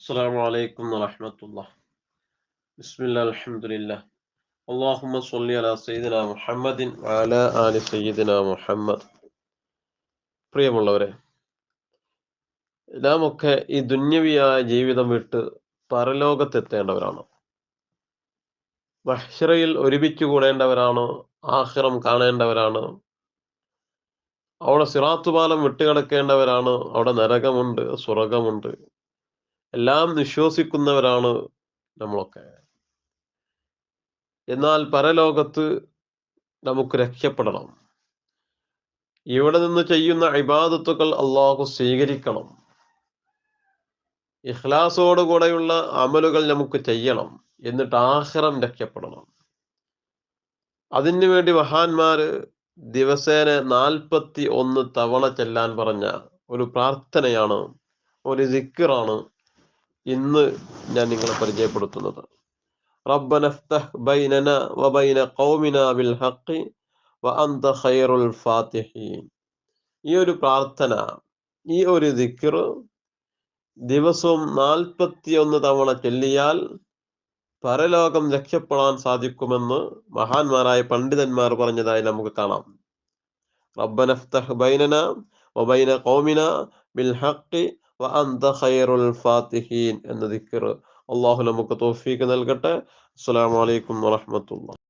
السلام عليكم ورحمة الله بسم الله الحمد لله اللهم صل على سيدنا محمد وعلى آل سيدنا محمد പ്രിയമുള്ളവരെ നാം ഒക്കെ ഈ ദുന്യവിയായ ജീവിതം വിട്ട് പരലോകത്തെത്തേണ്ടവരാണ് മഹ്ഷറയിൽ ഒരുമിച്ച് കൂടേണ്ടവരാണ് ആഹ്റം കാണേണ്ടവരാണ് അവിടെ സിറാത്തുപാലം വിട്ടുകിടക്കേണ്ടവരാണ് അവിടെ നരകമുണ്ട് സ്വർഗമുണ്ട് എല്ലാം വിശ്വസിക്കുന്നവരാണ് നമ്മളൊക്കെ. എന്നാൽ പരലോകത്ത് നമുക്ക് രക്ഷപ്പെടണം. ഇവിടെ നിന്ന് ചെയ്യുന്ന ഇബാദത്തുകൾ അള്ളാഹു സ്വീകരിക്കണം. ഇഖ്ലാസോടുകൂടെയുള്ള അമലുകൾ നമുക്ക് ചെയ്യണം. എന്നിട്ട് ആഹ്റം രക്ഷപ്പെടണം. അതിനുവേണ്ടി മഹാന്മാര് ദിവസേന നാൽപ്പത്തി ഒന്ന് തവണ ചെല്ലാൻ പറഞ്ഞ ഒരു പ്രാർത്ഥനയാണ് ഒരു സിക്കറാണ് ഇന്ന് ഞാൻ നിങ്ങളെ പരിചയപ്പെടുത്തുന്നത് ربنا افتح بيننا وبين قومنا بالحق وأنت خير الفاتحين ഈ ഒരു പ്രാർത്ഥന ഈ ഒരു ദിക്കർ ദിവസവും നാൽപ്പത്തി ഒന്ന് തവണ ചൊല്ലിയാൽ പരലോകം രക്ഷപ്പെടാൻ സാധിക്കുമെന്ന് മഹാന്മാരായ പണ്ഡിതന്മാർ പറഞ്ഞതായി നമുക്ക് കാണാം റബ്ബനഫ്തഹ് ബൈനന വബൈന ഖൗമിന ബിൽ ഹഖ് വഅന്ത ഖൈറുൽ ഫാത്തിഹീൻ എന്ന ദിക്ർ അള്ളാഹു നമുക്ക് തോഫീക്ക് നൽകട്ടെ. അസ്സലാമു അലൈക്കും വറഹ്മത്തുള്ളാഹി